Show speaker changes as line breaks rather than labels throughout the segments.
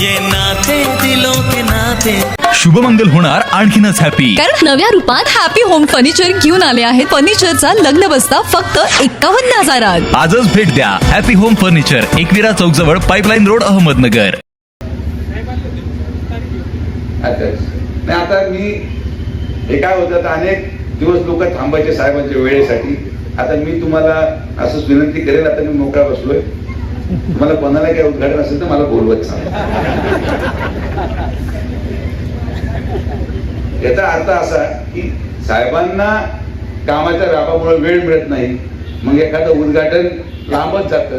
ये नाते दिलों के नाते।
शुभमंगल होणार आणखीनच हॅपी
कारण नव्या रूपात हॅपी होम फर्निचर घेऊन आले आहेत. फर्निचरचा लग्न बसता फक्त एकावन्न हजारात.
आजच भेट द्या. हॅपी होम फर्निचर एकविरा चौक जवळ पाईपलाईन रोड अहमदनगर.
अच्छा नाही आता मी हे काय होतं आता अनेक दिवस लोक थांबायचे साहेबांच्या वेळेसाठी. आता मी तुम्हाला असंच विनंती करेल आता मी मोकळा बसलोय. तुम्हाला कोणाला काही उद्घाटन असेल तर मला बोलवत सांग याचा अर्थ असा की साहेबांना कामाच्या राबामुळे वेळ मिळत नाही. मग एखादं उद्घाटन लांबच जातं.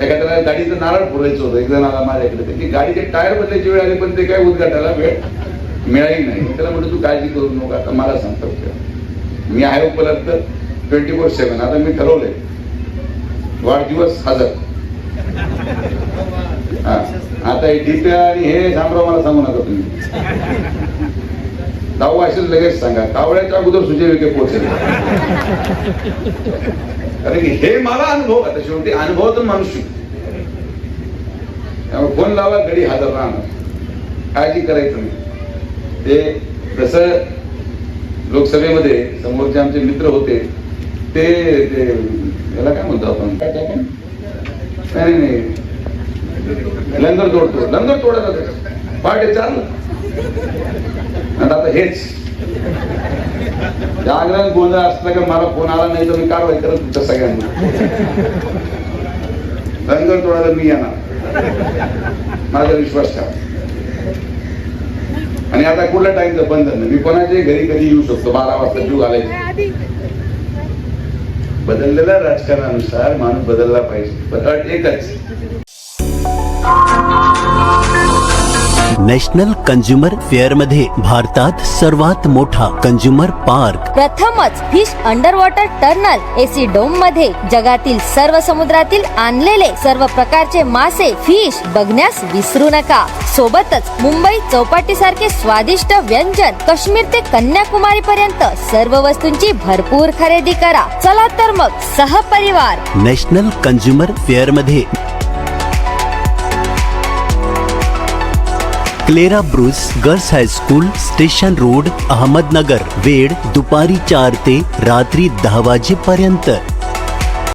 एखाद्याला गाडीचं नारळ फोडायचं होतं. एक जणाला माझ्याकडे त्याची गाडीचे टायर बदलायची वेळ आली पण ते काय उद्घाटाला वेळ मिळाली नाही. मी त्याला म्हणतो तू काळजी करू नको. आता मला सांगतो. मी आहे उपलब्ध ट्वेंटी फोर सेवन आता मी ठरवलंय. वाढदिवस हजर आता हे आणि हे शामराव मला सांगू नका तुम्ही. जाऊ असेल लगेच सांगा. कावळ्याच्या अगोदर सुजय विखे पोहोचेल. कारण की हे मला अनुभव आता शेवटी अनुभवातून माणूस त्यामुळे फोन लावा घडी हजर राहणार काळजी करायचं नाही. ते कसं लोकसभेमध्ये समोरचे आमचे मित्र होते ते ते याला काय म्हणतो आपण? काय काय? नाही नाही, लंगर तोडतो. लंगर तोडायला पाठ चाल. आणि आता हेच. जागरण गोंधळ असलं का मला फोन आला नाही तर मी कारवाई करत तुमच्या सगळ्यांना. लंगर तोडायला मी येणार. माझा विश्वास ठेवा. आणि आता कुठल्या टाइमचं बंधन नाही? मी कोणाच्याही घरी कधी येऊ शकतो? बारा वाजता जीव घालायचं. बदललेल्या राजकारणानुसार माणूस बदलला पाहिजे. पण अट एकच.
नॅशनल कंझ्युमर फेअरमध्ये भारतात सर्वात मोठा कंझ्युमर पार्क.
प्रथमच fish under water tunnel AC डोममध्ये जगातील सर्व समुद्रातील आणलेले सर्व प्रकारचे मासे फिश बघण्यास विसरू नका. सोबतच मुंबई चौपाटी सारखे स्वादिष्ट व्यंजन काश्मीर ते कन्याकुमारी पर्यंत सर्व वस्तूंची भरपूर खरेदी करा. चला तर मग सहपरिवार.
National consumer फेअरमध्ये Clara Bruce girls high school station road Ahmednagar वेळ दुपारी चार ते रात्री दहा वाजेपर्यंत.